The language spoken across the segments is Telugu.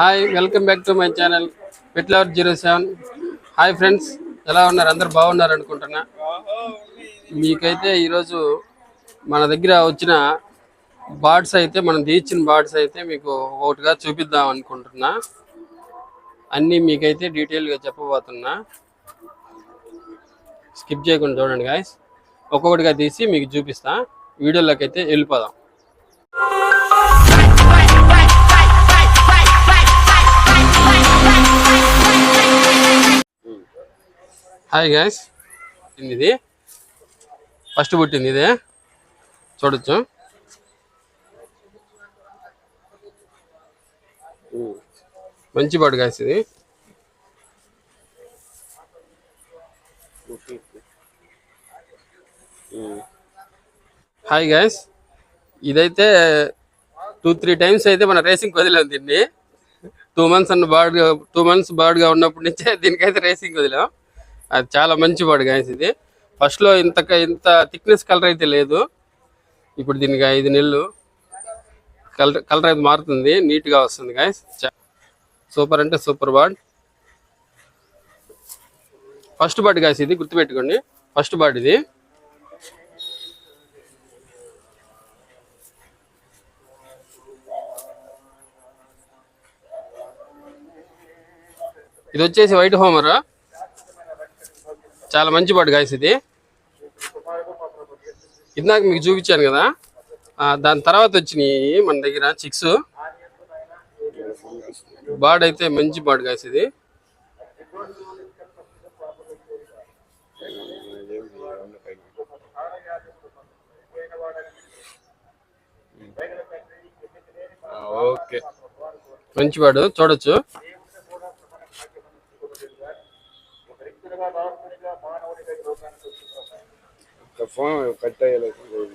Hi welcome back to my channel pet lover zero seven. Hi friends ఎలా ఉన్నారు? అందరు బాగున్నారు అనుకుంటున్నా. మీకైతే ఈరోజు మన దగ్గర వచ్చిన బార్డ్స్ అయితే మనం తీర్చిన బార్డ్స్ అయితే మీకు ఒకటిగా చూపిద్దాం అనుకుంటున్నా. అన్నీ మీకైతే డీటెయిల్గా చెప్పబోతున్నా. స్కిప్ చేయకుండా చూడండి గాయస్ ఒక్కొక్కటిగా తీసి మీకు చూపిస్తా. వీడియోలోకి అయితే వెళ్ళిపోదాం. హాయ్ గాయస్ ఇది. ఫస్ట్ పుట్టింది ఇదే. చూడొచ్చు. Hmm. మంచి పాడు గాయస్ ఇది. Hmm. హాయ్ గాయస్ ఇదైతే టూ త్రీ టైమ్స్ అయితే మన రేసింగ్ వదిలేం దీన్ని. టూ మంత్స్ అన్న బాడ్గా టూ మంత్స్ బాడ్గా ఉన్నప్పటి నుంచే దీనికైతే రేసింగ్ వదిలాం. అది చాలా మంచి బాడ్ గాయస్ ఇది. ఫస్ట్లో ఇంత ఇంత థిక్నెస్ కలర్ అయితే లేదు. ఇప్పుడు దీనికి ఐదు నెలలు. కలర్ కలర్ అయితే మారుతుంది. నీట్గా వస్తుంది గాయస్ సూపర్ అంటే super bird first bird guys ఇది గుర్తుపెట్టుకోండి. ఫస్ట్ బాడ్ ఇది. ఇది వచ్చేసి వైట్ హోమర్ చాలా మంచి పాటు గాయస్ ఇది. ఇందాక మీకు చూపించాను కదా. దాని తర్వాత వచ్చినాయి మన దగ్గర చిక్స్ బాడ్ అయితే మంచి బాడ్ గాయస్ ఇది. ఓకే. మంచి బాడు చూడొచ్చు. ఫోన్ కట్ అయ్యలేదు.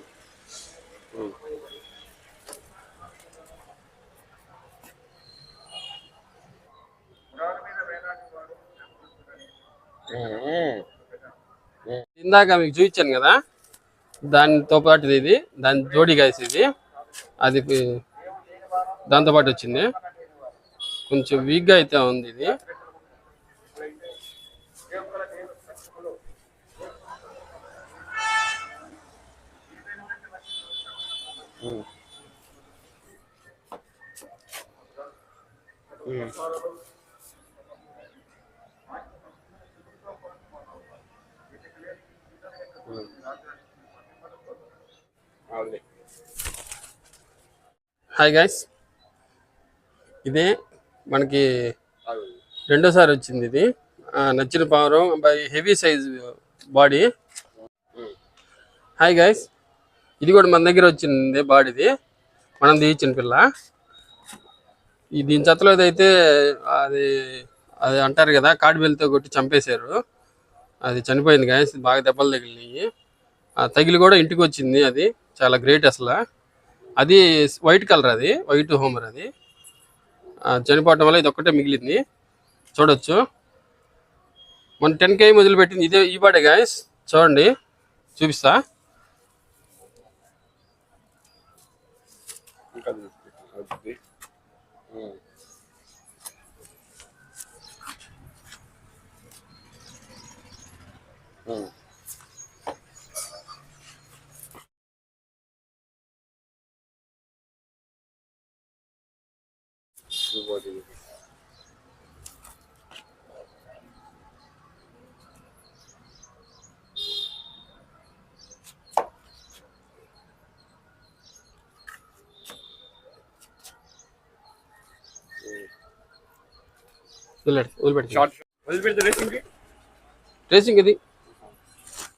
ఇందాక మీకు చూపించాను కదా దానితో పాటు ఇది దాని జోడి గాయస్ ఇది. అది పి- దాంతో పాటు వచ్చింది. కొంచెం వీక్గా అయితే ఉంది ఇది. హాయ్ గాయస్ ఇదే మనకి రెండోసారి వచ్చింది ఇది. నచ్చిన పావురం by heavy size body. Hi guys ఇది కూడా మన దగ్గర వచ్చింది బాడీది. మనం తీయించిన పిల్ల. ఈ దీని చెత్తలో అయితే అది అది అంటారు కదా కాడిబెల్తో కొట్టి చంపేశారు. అది చనిపోయింది గాయస్ బాగా దెబ్బలు తగిలినాయి. ఆ తగిలి కూడా ఇంటికి వచ్చింది అది. చాలా గ్రేట్ అసలు. అది వైట్ కలర్ అది వైట్ హోమర్ అది. చనిపోవటం వల్ల ఇది ఒక్కటే మిగిలింది. చూడొచ్చు. మన టెన్ కే మొదలుపెట్టింది. ఇదే ఈ బాడే గాయస్. చూడండి. చూపిస్తా. Brincadeira. Ajudei. Hum. Hum. Eu. వదిలేడు వదిలిపెట్టి షార్ట్ వదిలిపెడితే రేసింగ్ రేసింగ్ ఇది